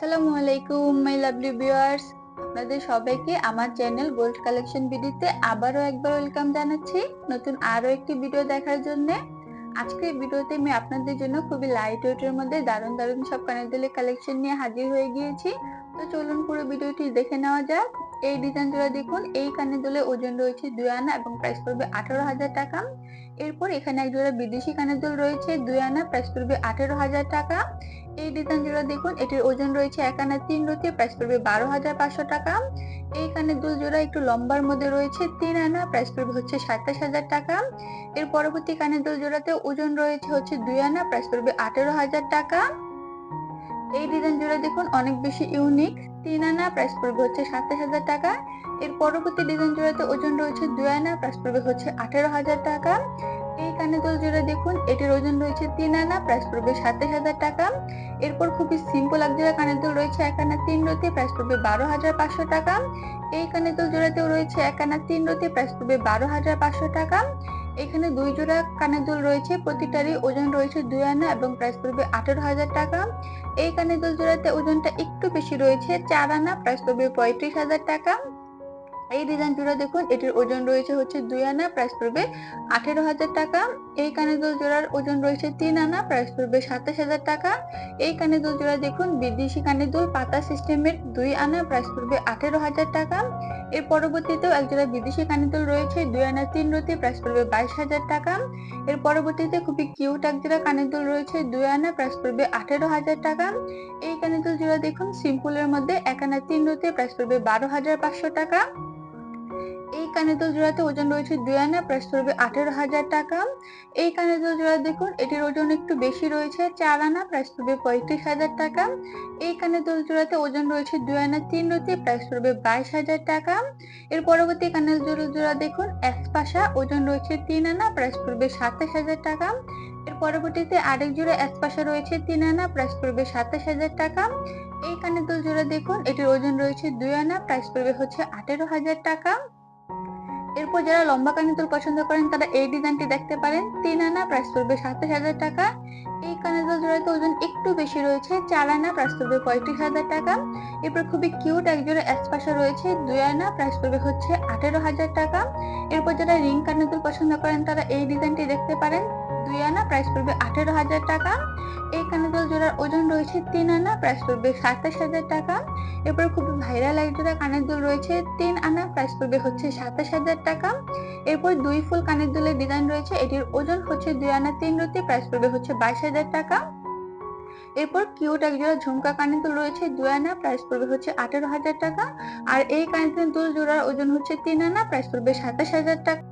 আসসালামু আলাইকুম my lovely viewers আপনাদের সবাইকে আমার চ্যানেল গোল্ড কালেকশন ভিডিওতে আবারও একবার ওয়েলকাম জানাচ্ছি নতুন আরও একটি ভিডিও দেখার জন্য। আজকের ভিডিওতে আমি আপনাদের জন্য খুবই লাইট ওয়েটের মধ্যে দারুণ দারুণ সব কানের কালেকশন নিয়ে হাজির হয়ে গিয়েছি। তো চলুন পুরো ভিডিওটি দেখে নেওয়া যাক। এই ডিজাইন জোড়া দেখুন, এই কানের দুলের ওজন রয়েছে দুই আনা এবং প্রাইস পড়বে আঠারো হাজার টাকা। এরপর এখানে এক জোড়া বিদেশি কানের দুল রয়েছে, দুই আনা প্রাইস পড়বে আঠারো হাজার টাকা। এই ডিজাইন দেখুন, এটির ওজন রয়েছে এক আনা তিন রতি প্রাইস পড়বে বারো হাজার পাঁচশো টাকা। এই কানের দুল জোড়া একটু লম্বার মধ্যে রয়েছে, তিন আনা প্রাইস পড়বে হচ্ছে সাতাশ হাজার টাকা। এর পরবর্তী কানের দুল জোড়াতে ওজন রয়েছে হচ্ছে দুই আনা প্রাইস পড়বে আঠেরো হাজার টাকা। এই ডিজাইন জোড়া দেখুন, অনেক বেশি ইউনিক তিন আনা প্রাইস পড়বে হচ্ছে সাতাশ হাজার টাকা। এর পরবর্তী ডিজাইন জোড়াতে ওজন রয়েছে দুই আনা প্রাইস পড়বে হচ্ছে আঠেরো হাজার টাকা। এই কানে দোল জোড়া দেখুন, এটির ওজন রয়েছে তিন আনা প্রাইস পড়বে সাতাশ হাজার টাকা। এরপর খুবই সিম্পল এক জোড়া কানের দুল রয়েছে এক আনা তিন রতি প্রাইস পড়বে বারো হাজার পাঁচশো টাকা। এই কানের দুল জোড়াতেও রয়েছে এক আনা তিন রতি প্রাইস পড়বে বারো হাজার পাঁচশো টাকা। এখানে দুই জোড়া কানের দুল রয়েছে, প্রতিটারই ওজন রয়েছে দুই আনা এবং প্রাইস পড়বে আঠেরো হাজার টাকা। এই কানের দুল জোড়াতে ওজনটা একটু বেশি রয়েছে, চার আনা প্রাইস পড়বে পঁয়ত্রিশ হাজার টাকা। এই ডিজাইন জোড়া দেখুন, এটির ওজন রয়েছে হচ্ছে দুই আনা প্রাইস পড়বে আঠেরো হাজার টাকা। এই কানের দুল জোড়ার ওজন রয়েছে তিন আনা প্রাইস পড়বে সাতাশ হাজার টাকা। এই কানের দুল জোড়া দেখুন, বিদেশি কানে দুল, পাতা সিস্টেমের দুই আনা প্রাইস পড়বে আঠেরো হাজার টাকা। এর পরবর্তীতেও এক জোড়া বিদেশি কানের দুল রয়েছে, দুই আনা, তিন রতি প্রাইস পড়বে বাইশ হাজার টাকা। এর পরবর্তীতে খুবই কিউট এক জোড়া কানের দুল রয়েছে, দুই আনা প্রাইস পড়বে আঠেরো হাজার টাকা। এই কানের দুল জোড়া দেখুন সিম্পলের মধ্যে এক আনা, তিন রতি প্রাইস পড়বে বারো হাজার পাঁচশো টাকা। এই কানের দুল জোড়াতে ওজন রয়েছে দুই আনা, প্রাইস পড়বে আঠেরো হাজার টাকা। এই কানের দুল জোড়া দেখুন, এটির ওজন একটু বেশি রয়েছে, চার আনা, প্রাইস পড়বে পঁয়ত্রিশ হাজার টাকা। এই কানের দুল জোড়াতে ওজন রয়েছে দুই আনা, তিন রতি, প্রাইস পড়বে বাইশ হাজার টাকা। এর পরবর্তী কানের দুল জোড়া দেখুন এক পাশা ওজন রয়েছে তিন আনা, প্রাইস পড়বে সাতাশ হাজার টাকা। এর পরবর্তীতে আরেক জোড়া এক পাশা রয়েছে তিন আনা, প্রাইস পড়বে সাতাশ হাজার টাকা। এই কানের দুল জোড়া দেখুন, এটির ওজন রয়েছে দুই আনা, প্রাইস পড়বে হচ্ছে আঠেরো হাজার টাকা। এরপর যারা লম্বা কানের দুল পছন্দ করেন, তারা এই ডিজাইনটি দেখতে পারেন। তিন আনা প্রাইস পড়বে সাতাশ হাজার টাকা। এই কানের দুল জোড়াতে ওজন একটু বেশি রয়েছে, চার আনা প্রাইস পড়বে পঁয়ত্রিশ হাজার টাকা। এরপর খুবই কিউট এক জোড়া এসপাশা রয়েছে, দুই আনা প্রাইস পড়বে হচ্ছে আঠেরো হাজার টাকা। এরপর যারা রিং কানের দুল পছন্দ করেন, তারা এই ডিজাইনটি দেখতে পারেন। দুই আনা প্রাইস পড়বে আঠেরো হাজার টাকা। এই কানের দুল জোড়ার ওজন রয়েছে তিন আনা প্রাইস পড়বে সাতাশ হাজার টাকা। এরপর খুব ভাইরাল এক জোড়া কানের দুল রয়েছে তিন আনা প্রাইস পড়বে হচ্ছে সাতাশ হাজার টাকা। এরপর দুই ফুল কানের দুলের ডিজাইন রয়েছে, এটির ওজন হচ্ছে দুই আনা তিন রতি প্রাইস পড়বে হচ্ছে বাইশ হাজার টাকা। এরপর কিউট এক জোড়া ঝুমকা কানের দুল রয়েছে দুই আনা প্রাইস পড়বে হচ্ছে আঠেরো হাজার টাকা। আর এই কানের দুল জোড়ার ওজন হচ্ছে তিন আনা প্রাইস পড়বে সাতাশ হাজার টাকা।